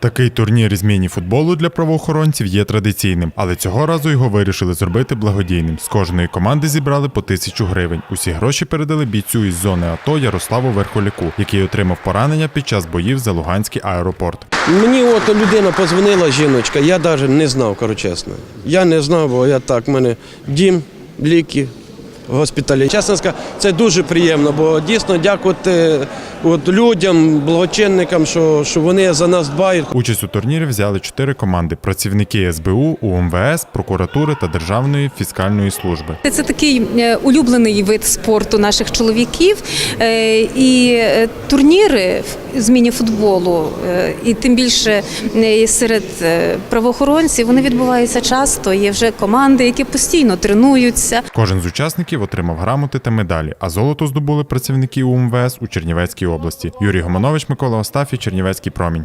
Такий турнір із міні-футболу для правоохоронців є традиційним, але цього разу його вирішили зробити благодійним. З кожної команди зібрали по тисячу гривень. Усі гроші передали бійцю із зони АТО Ярославу Верхоляку, який отримав поранення під час боїв за Луганський аеропорт. Мені от людина позвонила, жіночка, я навіть не знав, кажу чесно. Я не знав, бо я так, в мене дім, ліки, госпіталі. Чесно сказати, це дуже приємно, бо дійсно дякувати от людям, благочинникам, що, що вони за нас дбають. Участь у турнірі взяли чотири команди: працівники СБУ, УМВС, прокуратури та Державної фіскальної служби. Це такий е, улюблений вид спорту наших чоловіків. Е, І е, турніри з міні-футболу, е, і тим більше серед правоохоронців, вони відбуваються часто. Є вже команди, які постійно тренуються. Кожен з учасників отримав грамоти та медалі, а золото здобули працівники УМВС у Чернівецькій області. Юрій Гоманович, Микола Остафій, Чернівецький промінь.